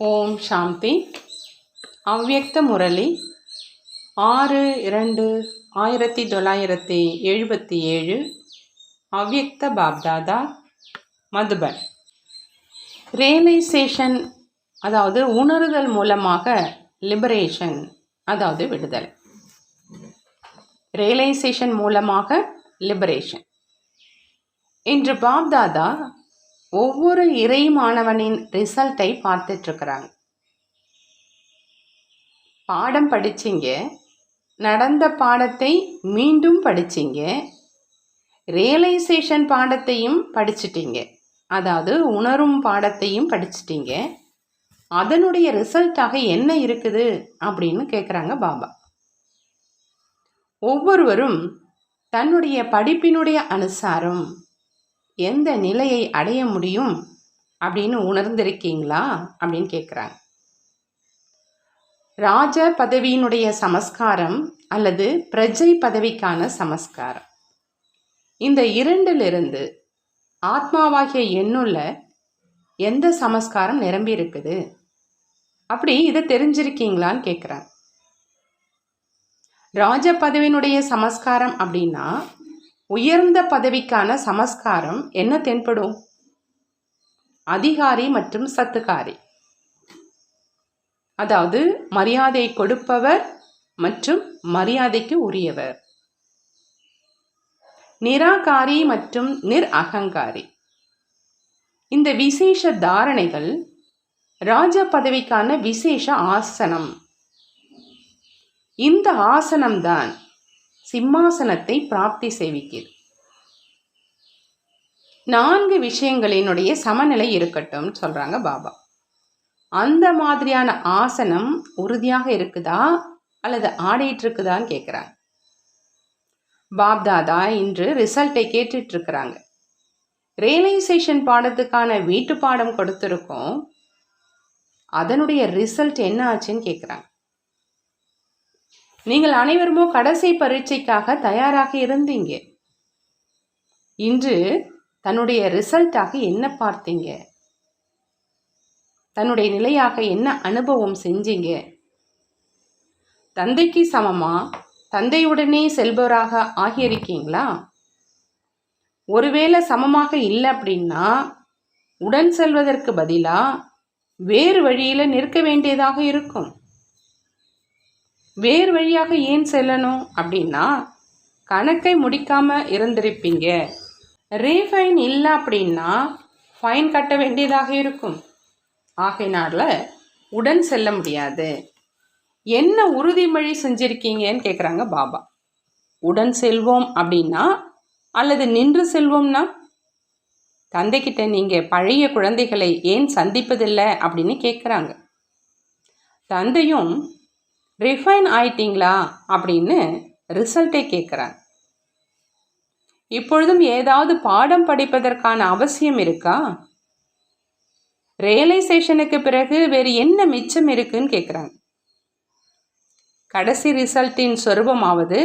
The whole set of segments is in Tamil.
ஓம் சாந்தி. அவ்யக்த முரளி. ஆறு இரண்டு ஆயிரத்தி தொள்ளாயிரத்தி எழுபத்தி ஏழு. அவ்யக்த பாப்தாதா. மதுபன். ரியலைசேஷன் அதாவது உணருதல் மூலமாக லிபரேஷன் அதாவது விடுதலை. ரியலைசேஷன் மூலமாக லிபரேஷன். இன்று பாப்தாதா ஒவ்வொரு இறை மாணவனின் ரிசல்ட்டை பார்த்துட்ருக்குறாங்க. பாடம் படிச்சிங்க. நடந்த பாடத்தை மீண்டும் படிச்சிங்க. ரியலைசேஷன் பாடத்தையும் படிச்சிட்டிங்க. அதாவது உணரும் பாடத்தையும் படிச்சிட்டிங்க. அதனுடைய ரிசல்ட்டாக என்ன இருக்குது அப்படின்னு கேட்குறாங்க பாபா. ஒவ்வொருவரும் தன்னுடைய படிப்பினுடைய அனுசாரம் எந்த நிலையை அடைய முடியும் அப்படின்னு உணர்ந்திருக்கீங்களா அப்படின்னு கேட்குறாங்க ராஜ பதவியினுடைய சமஸ்காரம் அல்லது பிரஜை பதவிக்கான சமஸ்காரம். இந்த இரண்டிலிருந்து ஆத்மாவாகிய எண்ணுள்ள எந்த சமஸ்காரம் நிரம்பி இருக்குது? அப்படி இதை தெரிஞ்சிருக்கீங்களான்னு கேட்குறேன் ராஜ பதவியினுடைய சமஸ்காரம் அப்படின்னா உயர்ந்த பதவிக்கான சமஸ்காரம் என்ன தென்படும்? அதிகாரி மற்றும் சத்துக்காரி. அதாவது மரியாதை கொடுப்பவர் மற்றும் மரியாதைக்கு உரியவர். நிராகாரி மற்றும் நிர் அகங்காரி இந்த விசேஷ தாரணைகள் ராஜ பதவிக்கான விசேஷ ஆசனம். இந்த ஆசனம்தான் சிம்மாசனத்தை பிராப்தி செய்விக்கிறது நான்கு விஷயங்களினுடைய சமநிலை இருக்கட்டும் சொல்றாங்க பாபா. அந்த மாதிரியான ஆசனம் உறுதியாக இருக்குதா? அல்லது ஆடிட்டு இருக்குதான்னு கேட்குறாங்க பாப்தாதா இன்று ரிசல்ட்டை கேட்டுட்டு இருக்கிறாங்க. ரியலைசேஷன் பாடத்துக்கான வீட்டு பாடம் கொடுத்துருக்கோம். அதனுடைய ரிசல்ட் என்ன ஆச்சுன்னு கேட்குறாங்க நீங்கள் அனைவருமோ கடைசி பரீட்சைக்காக தயாராக இருந்தீங்க. இன்று தன்னுடைய ரிசல்ட்டாக என்ன பார்த்தீங்க? தன்னுடைய நிலையாக என்ன அனுபவம் செஞ்சீங்க? தந்தைக்கு சமமா? தந்தையுடனே செல்பவராக ஆகியிருக்கீங்களா? ஒருவேளை சமமாக இல்லை அப்படின்னா உடன் செல்வதற்கு பதிலாக வேறு வழியில் நிற்க வேண்டியதாக இருக்கும். வேறு வழியாக ஏன் செல்லணும் அப்படின்னா கணக்கை முடிக்காமல் இருந்திருப்பீங்க. ரீஃபைன் இல்லை அப்படின்னா ஃபைன் கட்ட வேண்டியதாக இருக்கும். ஆகையினால உடன் செல்ல முடியாது. என்ன உறுதிமொழி செஞ்சுருக்கீங்கன்னு கேட்குறாங்க பாபா. உடன் செல்வோம் அப்படின்னா அல்லது நின்று செல்வோம்னா? தந்தைக்கிட்ட நீங்கள் பழைய குழந்தைகளை ஏன் சந்திப்பதில்லை அப்படின்னு கேட்குறாங்க தந்தையும் ரிஃபைன் ஆயிட்டீங்களா அப்படின்னு ரிசல்ட்டை கேட்குறாங்க இப்பொழுதும் ஏதாவது பாடம் படிப்பதற்கான அவசியம் இருக்கா? ரியலைசேஷனுக்கு பிறகு வேறு என்ன மிச்சம் இருக்குன்னு கேட்குறாங்க கடைசி ரிசல்ட்டின் சொரூபமாவது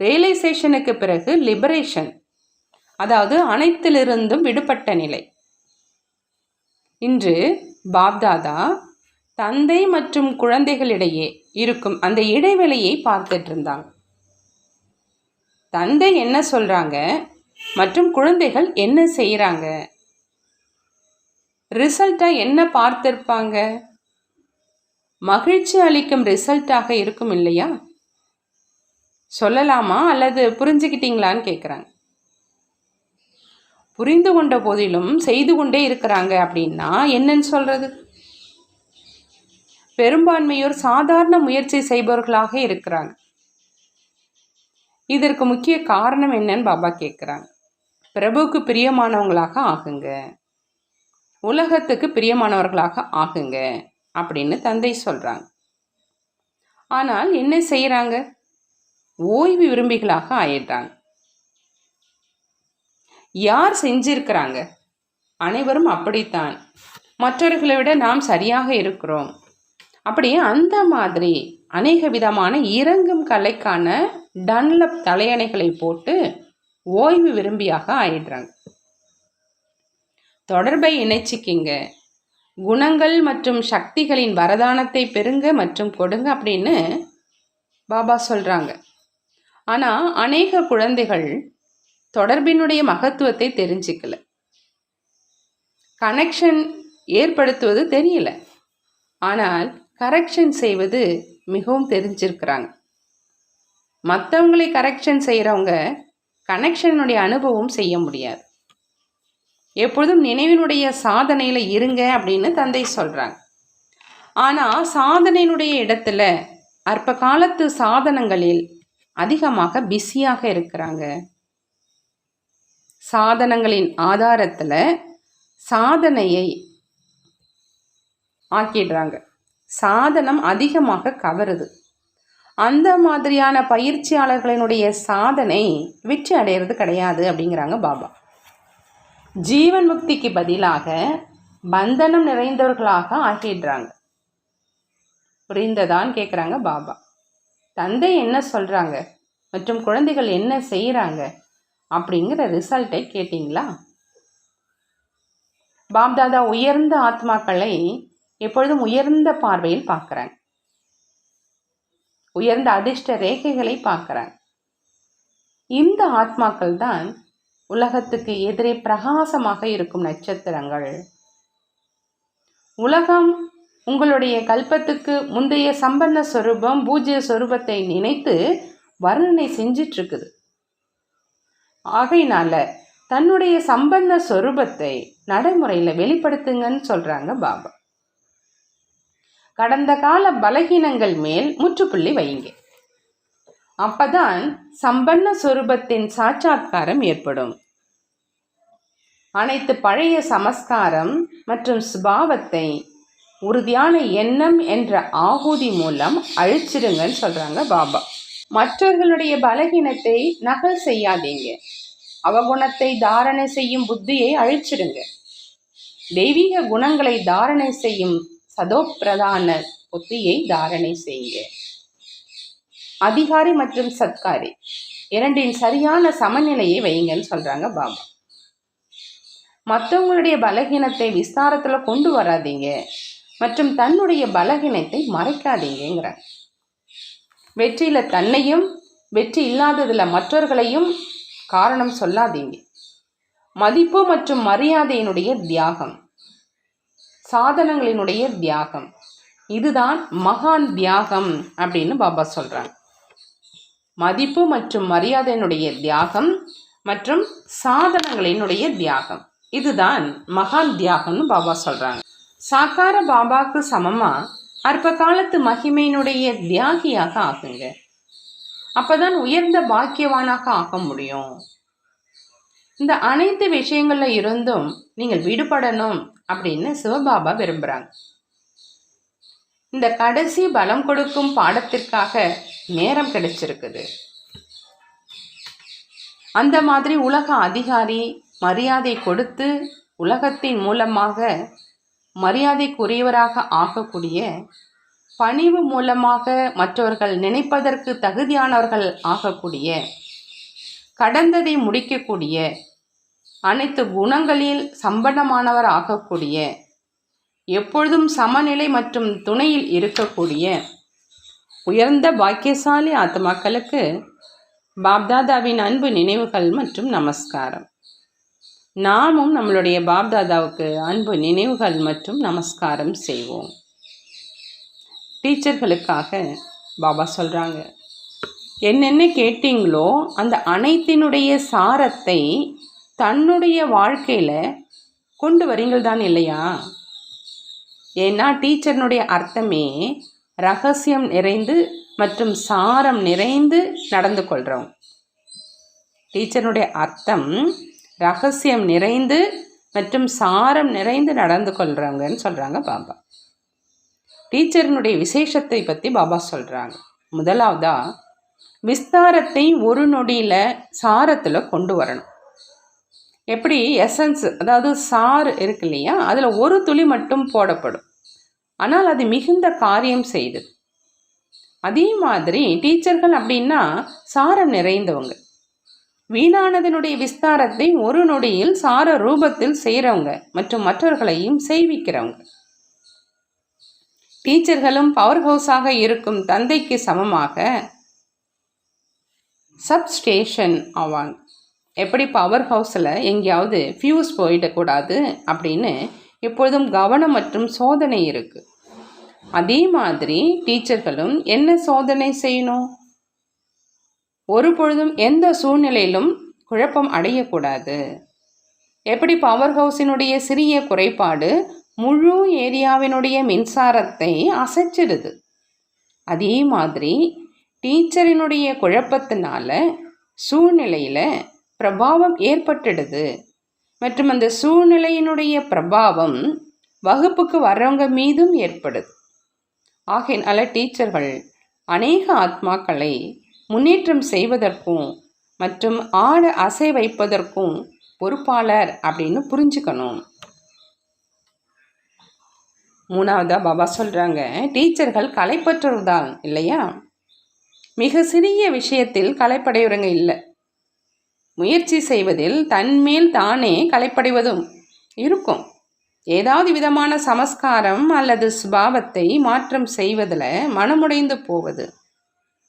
ரியலைசேஷனுக்கு பிறகு லிபரேஷன் அதாவது அனைத்திலிருந்தும் விடுபட்ட நிலை. இன்று பாப்தாதா தந்தை மற்றும் குழந்தைகளிடையே இருக்கும். அந்த இடைவெளியை பார்த்துட்டு இருந்தாங்க தந்தை என்ன சொல்றாங்க? மற்றும் குழந்தைகள் என்ன செய்கிறாங்க ரிசல்ட்டாக என்ன பார்த்திருப்பாங்க? மகிழ்ச்சி அளிக்கும் ரிசல்ட்டாக இருக்கும் இல்லையா? சொல்லலாமா? அல்லது புரிஞ்சுக்கிட்டீங்களான்னு கேட்குறாங்க புரிந்து கொண்ட போதிலும் செய்து கொண்டே இருக்கிறாங்க அப்படின்னா என்னன்னு சொல்றது? பெரும்பான்மையோர் சாதாரண முயற்சி செய்பவர்களாக இருக்கிறாங்க. இதற்கு முக்கிய காரணம் என்னன்னு பாபா கேட்குறாங்க பிரபுவுக்கு பிரியமானவங்களாக ஆகுங்க. உலகத்துக்கு பிரியமானவர்களாக ஆகுங்க அப்படின்னு தந்தை சொல்கிறாங்க ஆனால் என்ன செய்கிறாங்க ஓய்வு விரும்பிகளாக ஆயிடுறாங்க. யார் செஞ்சிருக்கிறாங்க? அனைவரும் அப்படித்தான். மற்றவர்களை விட நாம் சரியாக இருக்கிறோம். அப்படியே அந்த மாதிரி அநேக விதமான இறங்கும் கலைக்கான டன்லப் தலையணைகளை போட்டு ஓய்வு விரும்பியாக ஆயிடுறாங்க. தொடர்பை இணைச்சிக்கிங்க. குணங்கள் மற்றும் சக்திகளின் வரதானத்தை பெறுங்க மற்றும் கொடுங்க அப்படின்னு பாபா சொல்கிறாங்க ஆனால் அநேக குழந்தைகள் தொடர்பினுடைய மகத்துவத்தை தெரிஞ்சுக்கல. கனெக்ஷன் ஏற்படுத்துவது தெரியல. ஆனால் கரெக்ஷன் செய்வது மிகவும் தெரிஞ்சிருக்கிறாங்க. மற்றவங்களை கரெக்ஷன் செய்கிறவங்க கனெக்ஷனுடைய அனுபவம் செய்ய முடியாது. எப்பொழுதும் நினைவினுடைய சாதனையில் இருங்க அப்படின்னு தந்தை சொல்கிறாங்க ஆனால் சாதனையினுடைய இடத்துல அற்ப காலத்து சாதனங்களில் அதிகமாக பிஸியாக இருக்கிறாங்க. சாதனங்களின் ஆதாரத்தில் சாதனையை ஆக்கிடுறாங்க. சாதனம் அதிகமாக கவருது. அந்த மாதிரியான பயிற்சியாளர்களினுடைய சாதனை வெற்றி அடையிறது கிடையாது அப்படிங்கிறாங்க பாபா. ஜீவன் முக்திக்கு பதிலாக பந்தனம் நிறைந்தவர்களாக ஆகிடுறாங்க. புரிந்ததான் கேட்குறாங்க பாபா. தந்தை என்ன சொல்கிறாங்க மற்றும் குழந்தைகள் என்ன செய்கிறாங்க அப்படிங்கிற ரிசல்ட்டை கேட்டிங்களா? பாப்தாதா உயர்ந்த ஆத்மாக்களை எப்பொழுதும் உயர்ந்த பார்வையில் பார்க்குறாங்க உயர்ந்த அதிர்ஷ்ட ரேகைகளை பார்க்குறாங்க இந்த ஆத்மாக்கள் தான் உலகத்துக்கு எதிரே பிரகாசமாக இருக்கும் நட்சத்திரங்கள். உலகம் உங்களுடைய கல்பத்துக்கு முந்தைய சம்பன்ன சொரூபம் பூஜ்ய சொரூபத்தை நினைத்து வர்ணனை செஞ்சிட்டு இருக்குது ஆகையினால தன்னுடைய சம்பன்ன சொரூபத்தை நடைமுறையில் வெளிப்படுத்துங்கன்னு சொல்றாங்க பாபா. கடந்த கால பலகீனங்கள் மேல் முற்றுப்புள்ளி வையுங்க. அப்பதான் சம்பன்ன சொரூபத்தின் சாட்சாத்காரம் ஏற்படும். அனைத்து பழைய சமஸ்காரம் மற்றும் சுபாவத்தை உறுதியான எண்ணம் என்ற ஆகுதி மூலம் அழிச்சிருங்கன்னு சொல்றாங்க பாபா. மற்றவர்களுடைய பலகீனத்தை நகல் செய்யாதீங்க. அவகுணத்தை தாரணை செய்யும் புத்தியை அழிச்சிடுங்க. தெய்வீக குணங்களை தாரணை செய்யும் சதோப்பிரதான புத்தியை தாரணை செய்யுங்க அதிகாரி மற்றும் சத்காரி இரண்டின் சரியான சமநிலையை வைங்கன்னு சொல்றாங்க பாபா. மற்றவங்களுடைய பலகீனத்தை விஸ்தாரத்தில் கொண்டு வராதீங்க மற்றும் தன்னுடைய பலகீனத்தை மறைக்காதீங்கிறாங்க வெற்றியில் தன்னையும் வெற்றி இல்லாததில் மற்றவர்களையும் காரணம் சொல்லாதீங்க. மதிப்பு மற்றும் மரியாதையினுடைய தியாகம். சாதனங்களினுடைய தியாகம். இதுதான் மகான் தியாகம் அப்படின்னு பாபா சொல்கிறாங்க மதிப்பு மற்றும் மரியாதையினுடைய தியாகம் மற்றும் சாதனங்களினுடைய தியாகம். இதுதான் மகான் தியாகம்னு பாபா சொல்கிறாங்க சாக்கார பாபாவுக்கு சமமாக அற்ப காலத்து மகிமையினுடைய தியாகியாக ஆகுங்க. அப்போதான் உயர்ந்த பாக்கியவானாக ஆக முடியும். இந்த அனைத்து விஷயங்களில் இருந்தும் நீங்கள் விடுபடணும் அப்படின்னு சிவபாபா விரும்புகிறாங்க இந்த கடைசி பலம் கொடுக்கும் பாடத்திற்காக நேரம் கிடைச்சிருக்குது. அந்த மாதிரி உலக அதிகாரி மரியாதை கொடுத்து உலகத்தின் மூலமாக மரியாதைக்குரியவராக ஆகக்கூடிய பணிவு மூலமாக மற்றவர்கள் நினைப்பதற்கு தகுதியானவர்கள் ஆகக்கூடிய கடந்ததை முடிக்கக்கூடிய அனைத்து குணங்களில் சம்பன்னமானவர் ஆகக்கூடிய எப்பொழுதும் சமநிலை மற்றும் துணையில் இருக்கக்கூடிய உயர்ந்த பாக்கியசாலி ஆத்மாக்களுக்கு பாப்தாதாவின் அன்பு நினைவுகள் மற்றும் நமஸ்காரம். நாமும் நம்மளுடைய பாப்தாதாவுக்கு அன்பு நினைவுகள் மற்றும் நமஸ்காரம் செய்வோம். டீச்சர்களுக்காக பாபா சொல்கிறாங்க என்னென்ன கேட்டீங்களோ அந்த அனைத்தினுடைய சாரத்தை தன்னுடைய வாழ்க்கையில் கொண்டு வரீங்கள் தான் இல்லையா? ஏன்னா டீச்சர்னுடைய அர்த்தமே ரகசியம் நிறைந்து மற்றும் சாரம் நிறைந்து நடந்து கொள்கிறோம் டீச்சர்னுடைய அர்த்தம் ரகசியம் நிறைந்து மற்றும் சாரம் நிறைந்து நடந்து கொள்கிறவங்கன்னு சொல்கிறாங்க பாபா. டீச்சரினுடைய விசேஷத்தை பற்றி பாபா சொல்கிறாங்க முதலாவதா விஸ்தாரத்தை ஒரு நொடியில் சாரத்தில் கொண்டு வரணும். எப்படி எசன்ஸ் அதாவது சாறு இருக்கு இல்லையா? அதில் ஒரு துளி மட்டும் போடப்படும். ஆனால் அது மிகுந்த காரியம் செய்தது அதே மாதிரி டீச்சர்கள் அப்படின்னா சாரம் நிறைந்தவங்க. வீணானதனுடைய விஸ்தாரத்தை ஒரு நொடியில் சார ரூபத்தில் செய்கிறவங்க மற்றும் மற்றவர்களையும் செய்விக்கிறவங்க டீச்சர்களும் பவர் ஹவுஸாக இருக்கும் தந்தைக்கு சமமாக சப்ஸ்டேஷன் ஆவாங்க. எப்படி பவர் ஹவுஸில் எங்கேயாவது ஃபியூஸ் போயிடக்கூடாது அப்படின்னு எப்பொழுதும் கவனம் மற்றும் சோதனை இருக்குது அதே மாதிரி டீச்சர்களும் என்ன சோதனை செய்யணும்? ஒரு பொழுதும் எந்த சூழ்நிலையிலும் குழப்பம் அடையக்கூடாது. எப்படி பவர் ஹவுஸினுடைய சிறிய குறைபாடு முழு ஏரியாவினுடைய மின்சாரத்தை அசைச்சிடுது? அதே மாதிரி டீச்சரினுடைய குழப்பத்தினால சூழ்நிலையில் பிரபாவம் ஏற்பட்டுடுது. மற்றும் அந்த சூழ்நிலையினுடைய பிரபாவம் வகுப்புக்கு வர்றவங்க மீதும் ஏற்படுது. ஆகையினால டீச்சர்கள் அநேக ஆத்மாக்களை முன்னேற்றம் செய்வதற்கும் மற்றும் ஆட அசை வைப்பதற்கும் பொறுப்பாளர் அப்படின்னு புரிஞ்சுக்கணும். மூணாவதாக பாபா சொல்கிறாங்க டீச்சர்கள் கலைப்பற்றவர்தான் இல்லையா? மிக சிறிய விஷயத்தில் கலைப்படையவருங்க இல்லை. முயற்சி செய்வதில் தன்மேல் தானே கலைப்படைவதும் இருக்கும். ஏதாவது விதமான சமஸ்காரம் அல்லது சுபாவத்தை மாற்றம் செய்வதில் மனமுடைந்து போவது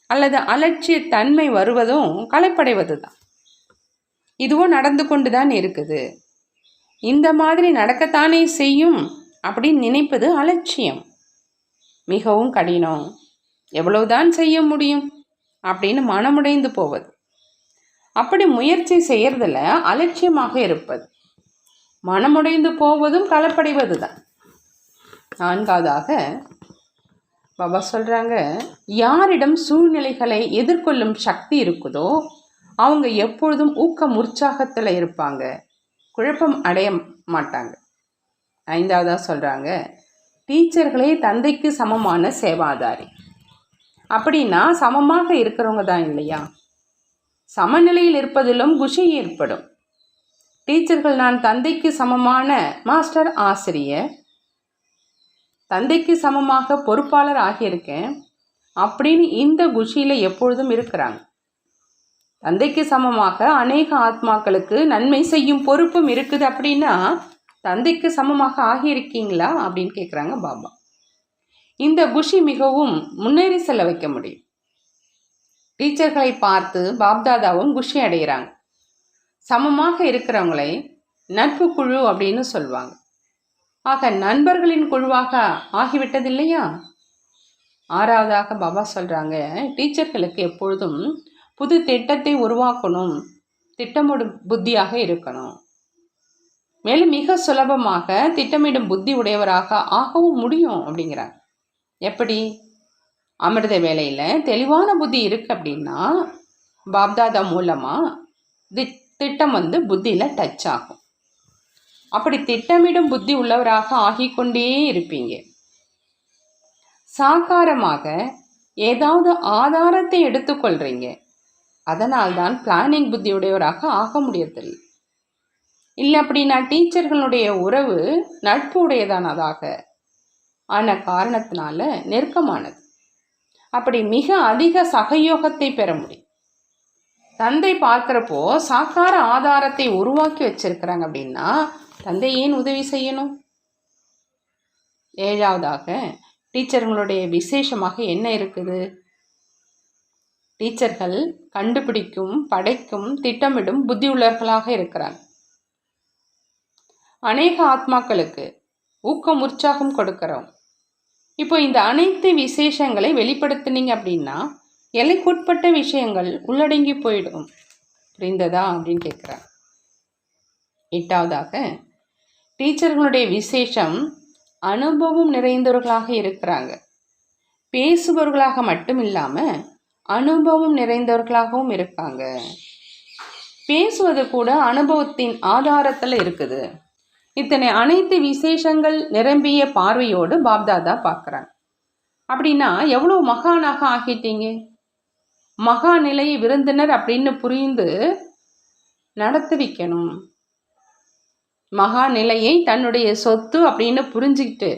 அல்லது அலட்சிய தன்மை வருவதும் கலைப்படைவது தான் இதுவும் நடந்து கொண்டு தான் இருக்குது. இந்த மாதிரி நடக்கத்தானே செய்யும் அப்படின்னு நினைப்பது அலட்சியம். மிகவும் கடினம். எவ்வளவுதான் செய்ய முடியும் அப்படின்னு மனமுடைந்து போவது. அப்படி முயற்சி செய்யறதுல அலட்சியமாக இருப்பது. மனமுடைந்து போவதும் களப்படைவது தான் நான்காவதாக பாபா சொல்கிறாங்க யாரிடம் சூழ்நிலைகளை எதிர்கொள்ளும் சக்தி இருக்குதோ அவங்க எப்பொழுதும் ஊக்கம் உற்சாகத்தில் இருப்பாங்க. குழப்பம் அடைய மாட்டாங்க. ஐந்தாவதாக சொல்கிறாங்க டீச்சர்களே தந்தைக்கு சமமான சேவாதாரி. அப்படின்னா சமமாக இருக்கிறவங்க தான் இல்லையா? சமநிலையில் இருப்பதிலும் குஷி ஏற்படும். டீச்சர்கள் நான் தந்தைக்கு சமமான மாஸ்டர் ஆசிரியர் தந்தைக்கு சமமாக பொறுப்பாளர் ஆகியிருக்கேன். அப்படின்னு இந்த குஷியில் எப்பொழுதும் இருக்கிறாங்க. தந்தைக்கு சமமாக அநேக ஆத்மாக்களுக்கு நன்மை செய்யும் பொறுப்பும் இருக்குது அப்படின்னா தந்தைக்கு சமமாக ஆகியிருக்கீங்களா அப்படின்னு கேட்குறாங்க பாபா. இந்த குஷி மிகவும் முன்னேறி செல்ல வைக்க முடியும். டீச்சர்களை பார்த்து பாப்தாதாவும் குஷி அடைகிறாங்க சமமாக இருக்கிறவங்களை நட்பு குழு அப்படின்னு சொல்லுவாங்க. ஆக நண்பர்களின் குழுவாக ஆகிவிட்டது இல்லையா ஆறாவதாக பாபா சொல்கிறாங்க டீச்சர்களுக்கு எப்பொழுதும் புது திட்டத்தை உருவாக்கணும். திட்டமிடும் புத்தியாக இருக்கணும். மேலும் மிக சுலபமாக திட்டமிடும் புத்தி உடையவராக ஆகவும் முடியும் அப்படிங்கிறாங்க. எப்படி? அமிர்த வேலையில் தெளிவான புத்தி இருக்குது அப்படின்னா பாப்தாதா மூலமாக தி திட்டம் வந்து புத்தியில் டச் ஆகும். அப்படி திட்டமிடும் புத்தி உள்ளவராக ஆகிக்கொண்டே இருப்பீங்க. சாக்காரமாக ஏதாவது ஆதாரத்தை எடுத்துக்கொள்கிறீங்க அதனால்தான் பிளானிங் புத்தியுடையவராக ஆக முடியதில்லை இல்லை அப்படின்னா டீச்சர்களுடைய உறவு நட்பு உடையதானதாக ஆன காரணத்தினால நெருக்கமானது. அப்படி மிக அதிக சகயோகத்தை பெற முடியும். தந்தை பார்க்குறப்போ சாக்கார ஆதாரத்தை உருவாக்கி வச்சிருக்கிறாங்க அப்படின்னா தந்தை ஏன் உதவி செய்யணும்? ஏழாவதாக டீச்சர்களுடைய விசேஷமாக என்ன இருக்குது? டீச்சர்கள் கண்டுபிடிக்கும் படைக்கும் திட்டமிடும் புத்தியுள்ளவர்களாக இருக்கிறாங்க. அநேக ஆத்மாக்களுக்கு ஊக்கம் உற்சாகம் கொடுக்கிறோம். இப்போ இந்த அனைத்து விசேஷங்களை வெளிப்படுத்தினீங்க அப்படின்னா எல்லைக்குட்பட்ட விஷயங்கள் உள்ளடங்கி போயிடும். புரிந்ததா? அப்படின்னு கேட்குறா எட்டாவதாக டீச்சர்களுடைய விசேஷம் அனுபவம் நிறைந்தவர்களாக இருக்கிறாங்க. பேசுபவர்களாக மட்டும் இல்லாமல் அனுபவம் நிறைந்தவர்களாகவும் இருக்காங்க. பேசுவது கூட அனுபவத்தின் ஆதாரத்தில் இருக்குது. இத்தனை அனைத்து விசேஷங்கள் நிரம்பிய பார்வையோடு பாப்தாதா பார்க்குறாங்க அப்படின்னா எவ்வளோ மகானாக ஆகிட்டீங்க? மகாநிலை விருந்தினர் அப்படின்னு புரிந்து நடத்தி வைக்கணும். மகா நிலையை தன்னுடைய சொத்து அப்படின்னு புரிஞ்சுக்கிட்டு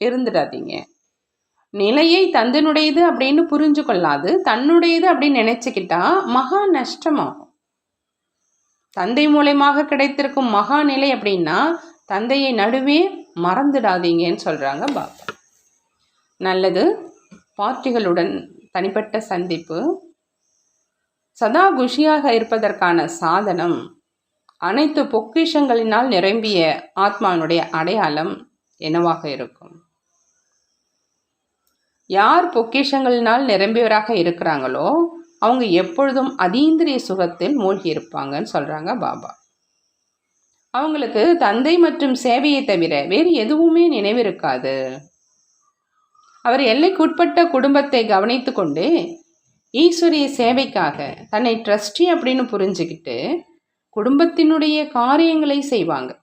இருந்துடாதீங்க. நிலையை தந்தனுடையது அப்படின்னு புரிஞ்சு கொள்ளாது தன்னுடையது அப்படின்னு நினச்சிக்கிட்டா மகா நஷ்டமாகும். தந்தை மூலயமாக கிடைத்திருக்கும் மகா நிலை அப்படின்னா தந்தையை நடுவே மறந்துடாதீங்கன்னு சொல்கிறாங்க பாபா. நல்லது. பார்ட்டிகளுடன் தனிப்பட்ட சந்திப்பு. சதா குஷியாக இருப்பதற்கான சாதனம். அனைத்து பொக்கிஷங்களினால் நிரம்பிய ஆத்மாவினுடைய அடையாளம் என்னவாக இருக்கும்? யார் பொக்கிஷங்களினால் நிரம்பியவராக இருக்கிறாங்களோ அவங்க எப்பொழுதும் அதீந்திரிய சுகத்தில் மூழ்கியிருப்பாங்கன்னு சொல்கிறாங்க பாபா. அவங்களுக்கு தந்தை மற்றும் சேவையை தவிர வேறு எதுவுமே நினைவிருக்காது. அவர் எல்லைக்குட்பட்ட குடும்பத்தை கவனித்து கொண்டு ஈஸ்வரிய சேவைக்காக தன்னை ட்ரஸ்டி அப்படின்னு புரிஞ்சுக்கிட்டு குடும்பத்தினுடைய காரியங்களை செய்வாங்க.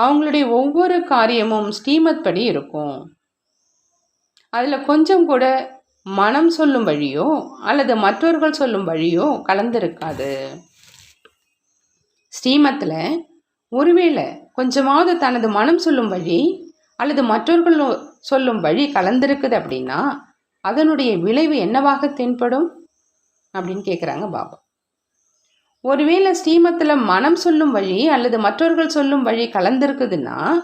அவங்களுடைய ஒவ்வொரு காரியமும் ஸ்ரீமத் படி இருக்கும். அதில் கொஞ்சம் கூட மனம் சொல்லும் வழியோ அல்லது மற்றவர்கள் சொல்லும் வழியோ கலந்திருக்காது. ஸ்ரீமத்தில் ஒருவேளை கொஞ்சமாவது தனது மனம் சொல்லும் வழி அல்லது மற்றவர்கள் சொல்லும் வழி கலந்திருக்குது அப்படின்னா அதனுடைய விளைவு என்னவாக தென்படும்? அப்படின்னு கேட்குறாங்க பாபா. ஒருவேளை ஸ்ரீமத்தில் மனம் சொல்லும் வழி அல்லது மற்றவர்கள் சொல்லும் வழி கலந்திருக்குதுன்னா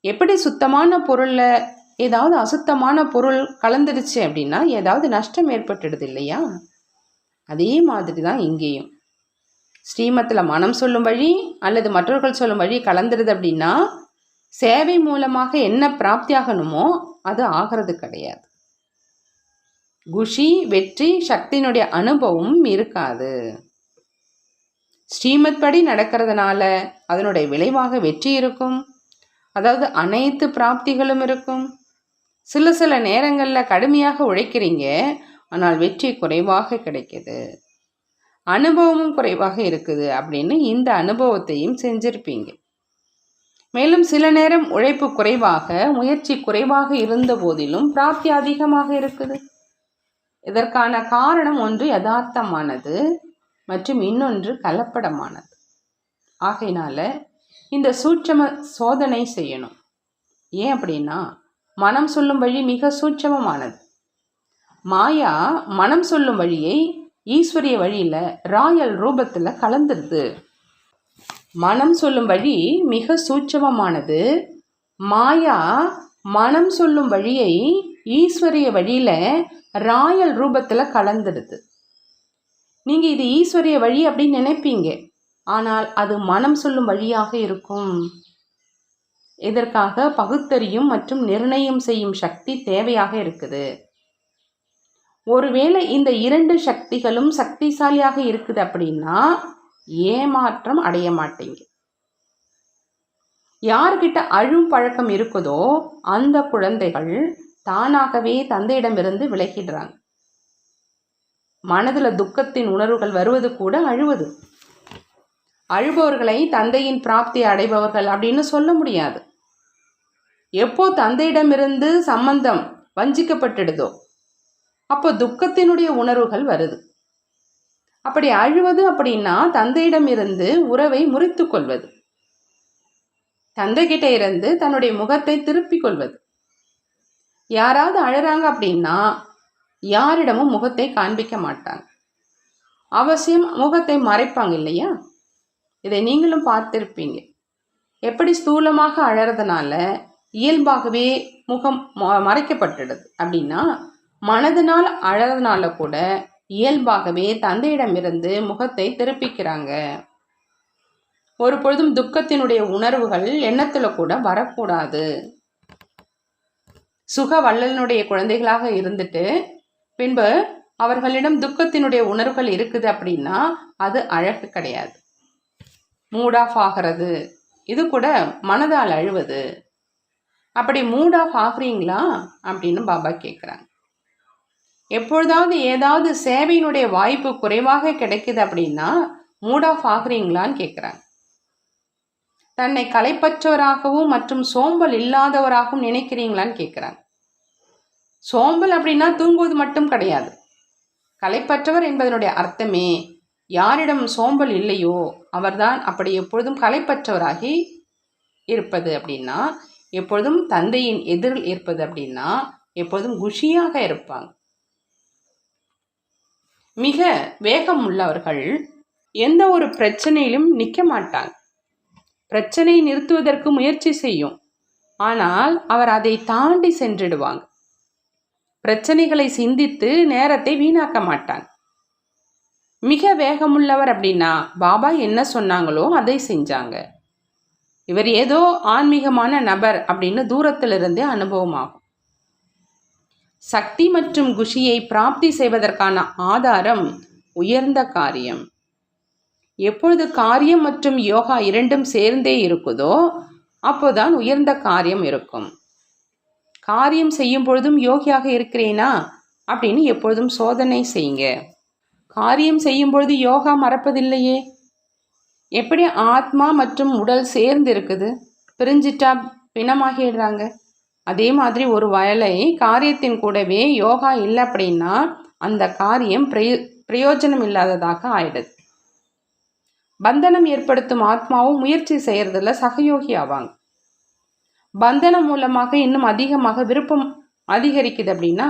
எப்படி சுத்தமான பொருளில் ஏதாவது அசுத்தமான பொருள் கலந்துருச்சு அப்படின்னா ஏதாவது நஷ்டம் ஏற்பட்டுடுது இல்லையா? அதே மாதிரி தான் இங்கேயும். ஸ்ரீமத்தில் மனம் சொல்லும் வழி அல்லது மற்றவர்கள் சொல்லும் வழி கலந்துருது அப்படின்னா சேவை மூலமாக என்ன பிராப்தி ஆகணுமோ அது ஆகிறது கிடையாது. குஷி வெற்றி சக்தியினுடைய அனுபவம் இருக்காது. ஸ்ரீமத் படி நடக்கிறதுனால அதனுடைய விளைவாக வெற்றி இருக்கும். அதாவது அனைத்து பிராப்திகளும் இருக்கும். சில சில நேரங்களில் கடுமையாக உழைக்கிறீங்க ஆனால் வெற்றி குறைவாக கிடைக்கிது. அனுபவமும் குறைவாக இருக்குது அப்படின்னு இந்த அனுபவத்தையும் செஞ்சிருப்பீங்க. மேலும் சில நேரம் உழைப்பு குறைவாக முயற்சி குறைவாக இருந்த போதிலும் பிராப்தி அதிகமாக இருக்குது. இதற்கான காரணம் ஒன்று யதார்த்தமானது மற்றும் இன்னொன்று கலப்படமானது. ஆகையினால இந்த சூட்சம சோதனை செய்யணும். ஏன் அப்படின்னா மனம் சொல்லும் வழி மிக சூட்சமமானது. மாயா மனம் சொல்லும் வழியை ஈஸ்வரிய வழியில் ராயல் ரூபத்தில் கலந்துருது. மனம் சொல்லும் வழி மிக சூட்சமமானது. மாயா மனம் சொல்லும் வழியை ஈஸ்வரிய வழியில் ராயல் ரூபத்தில் கலந்துடுது நீங்கள் இது ஈஸ்வரிய வழி அப்படின்னு நினைப்பீங்க. ஆனால் அது மனம் சொல்லும் வழியாக இருக்கும். இதற்காக பகுத்தறியும் மற்றும் நிர்ணயம் செய்யும் சக்தி தேவையாக இருக்குது. ஒருவேளை இந்த இரண்டு சக்திகளும் சக்திசாலியாக இருக்குது அப்படின்னா ஏமாற்றம் அடைய மாட்டீங்க யார்கிட்ட அழும் பழக்கம் இருக்குதோ அந்த குழந்தைகள் தானாகவே தந்தையிடமிருந்து விலகிடுறாங்க. மனதில் துக்கத்தின் உணர்வுகள் வருவது கூட அழுவது. அழுபவர்களை தந்தையின் பிராப்தி அடைபவர்கள் அப்படின்னு சொல்ல முடியாது. எப்போ தந்தையிடமிருந்து சம்பந்தம் வஞ்சிக்கப்பட்டுடுதோ அப்போ துக்கத்தினுடைய உணர்வுகள் வருது. அப்படி அழுவது அப்படின்னா தந்தையிடமிருந்து உறவை முறித்து கொள்வது. தந்தைகிட்ட இருந்து தன்னுடைய முகத்தை திருப்பிக் கொள்வது. யாராவது அழுறாங்க அப்படின்னா யாரிடமும் முகத்தை காண்பிக்க மாட்டாங்க. அவசியம் முகத்தை மறைப்பாங்க இல்லையா? இதை நீங்களும் பார்த்திருப்பீங்க. எப்படி ஸ்தூலமாக அழறதுனால இயல்பாகவே முகம் மறைக்கப்பட்டுடுது. அப்படின்னா மனதினால் அழறதுனால கூட இயல்பாகவே தந்தையிடமிருந்து முகத்தை திருப்பிக்கிறாங்க. ஒரு பொழுதும் துக்கத்தினுடைய உணர்வுகள் எண்ணத்தில் கூட வரக்கூடாது. சுக வள்ளலினுடைய குழந்தைகளாக இருந்துட்டு பின்பு அவர்களிடம் துக்கத்தினுடைய உணர்வுகள் இருக்குது அப்படின்னா அது அழகு கிடையாது. மூட் ஆஃப் ஆகிறது. இது கூட மனதால் அழுவது. அப்படி மூட் ஆஃப் ஆகுறீங்களா? அப்படின்னு பாபா கேட்குறாங்க எப்பொழுதாவது ஏதாவது சேவையினுடைய வாய்ப்பு குறைவாக கிடைக்குது அப்படின்னா மூட் ஆஃப் ஆகுறீங்களான்னு கேட்குறாங்க தன்னை கலைப்பற்றவராகவும் மற்றும் சோம்பல் இல்லாதவராகவும் நினைக்கிறீங்களான்னு கேட்குறாங்க சோம்பல் அப்படின்னா தூங்குவது மட்டும் கிடையாது. கலைப்பற்றவர் என்பதனுடைய அர்த்தமே யாரிடம் சோம்பல் இல்லையோ அவர்தான் அப்படி எப்பொழுதும் கலைப்பற்றவராகி இருப்பது அப்படின்னா எப்பொழுதும் தந்தையின் எதிரில் இருப்பது அப்படின்னா எப்பொழுதும் குஷியாக இருப்பாங்க. மிக வேகம் உள்ளவர்கள் எந்த ஒரு பிரச்சனையிலும் நிற்க மாட்டாங்க. பிரச்சனையை நிறுத்துவதற்கு முயற்சி செய்யும். ஆனால் அவர் அதை தாண்டி சென்றிடுவாங்க. பிரச்சனைகளை சிந்தித்து நேரத்தை வீணாக்க மாட்டாங்க. மிக வேகமுள்ளவர் அப்படின்னா பாபா என்ன சொன்னாங்களோ அதை செஞ்சாங்க. இவர் ஏதோ ஆன்மீகமான நபர் அப்படின்னு தூரத்திலிருந்தே அனுபவமாகும். சக்தி மற்றும் குஷியை பிராப்தி செய்வதற்கான ஆதாரம் உயர்ந்த காரியம். எப்பொழுது காரியம் மற்றும் யோகா இரண்டும் சேர்ந்தே இருக்குதோ அப்போதான் உயர்ந்த காரியம் இருக்கும். காரியம் செய்யும் பொழுதும் யோகியாக இருக்கிறேனா? அப்படின்னு எப்பொழுதும் சோதனை செய்யுங்க. காரியம் செய்யும் பொழுது யோகா மறப்பதில்லையே. எப்படி ஆத்மா மற்றும் உடல் சேர்ந்து இருக்குது பிரிஞ்சிட்டா பிணமாகிடுறாங்க. அதே மாதிரி ஒரு வயலை காரியத்தின் கூடவே யோகா இல்லை அப்படின்னா அந்த காரியம் பிரயோ பிரயோஜனம் இல்லாததாக ஆயிடுது. பந்தனம் ஏற்படுத்தும் ஆத்மாவும் முயற்சி செய்கிறதுல சகயோகி ஆவாங்க. பந்தனம் மூலமாக இன்னும் அதிகமாக விருப்பம் அதிகரிக்குது அப்படின்னா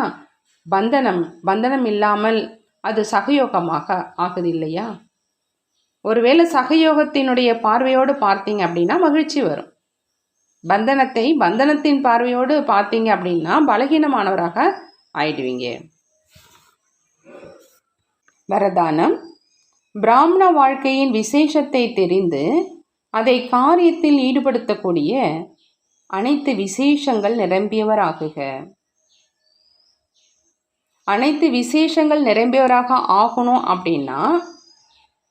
பந்தனம் பந்தனம் இல்லாமல் அது சகயோகமாக ஆகுது இல்லையா? ஒருவேளை சகயோகத்தினுடைய பார்வையோடு பார்த்தீங்க அப்படின்னா மகிழ்ச்சி வரும். பந்தனத்தை பந்தனத்தின் பார்வையோடு பார்த்தீங்க அப்படின்னா பலகீனமானவராக ஆயிடுவீங்க. வரதானம். பிராமண வாழ்க்கையின் விசேஷத்தை தெரிந்து அதை காரியத்தில் ஈடுபடுத்தக்கூடிய அனைத்து விசேஷங்கள் நிரம்பியவராகுக. அனைத்து விசேஷங்கள் நிரம்பியவராக ஆகணும் அப்படின்னா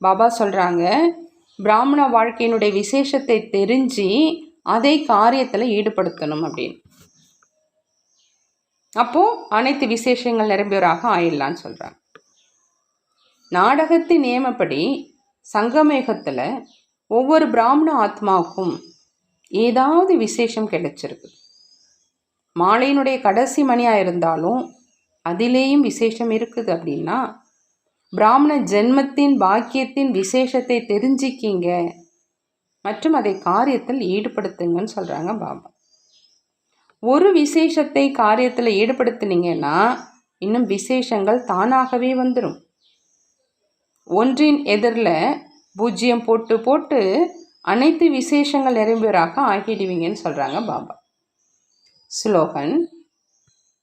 பாபா சொல்கிறாங்க பிராமண வாழ்க்கையினுடைய விசேஷத்தை தெரிஞ்சு அதை காரியத்தில் ஈடுபடுத்தணும் அப்படின்னு. அப்போது அனைத்து விசேஷங்கள் நிரம்பியவராக ஆயிடலான்னு சொல்கிறாங்க நாடகத்தின் நியமப்படி சங்கமேகத்தில் ஒவ்வொரு பிராமண ஆத்மாவுக்கும் ஏதாவது விசேஷம் கிடைச்சிருக்கு. மாலையினுடைய கடைசி மணியாக இருந்தாலும் அதிலேயும் விசேஷம் இருக்குது அப்படின்னா பிராமண ஜென்மத்தின் பாக்கியத்தின் விசேஷத்தை தெரிஞ்சிக்கிங்க. மற்றும் அதை காரியத்தில் ஈடுபடுத்துங்கன்னு சொல்கிறாங்க பாபா. ஒரு விசேஷத்தை காரியத்தில் ஈடுபடுத்தினீங்கன்னா இன்னும் விசேஷங்கள் தானாகவே வந்துடும் ஒன்றின் எதிரில் பூஜ்ஜியம் போட்டு போட்டு அனைத்து விசேஷங்கள் நிறைவேறாக ஆகிடுவீங்கன்னு சொல்கிறாங்க பாபா. ஸ்லோகன்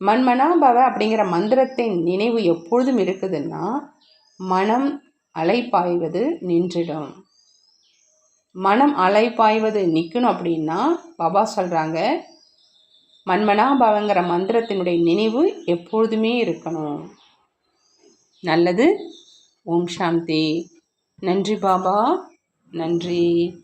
மண்மனாபவ அப்படிங்கிற மந்திரத்தின் நினைவு எப்பொழுதும் இருக்குதுன்னா மனம் அலைப்பாய்வது நின்றுடும். மனம் அலைப்பாய்வது நிற்கணும் அப்படின்னா பாபா சொல்கிறாங்க மண்மனாபவங்கிற மந்திரத்தினுடைய நினைவு எப்பொழுதுமே இருக்கணும். நல்லது. ஓம் சாந்தி. நன்றி பாபா. நன்றி.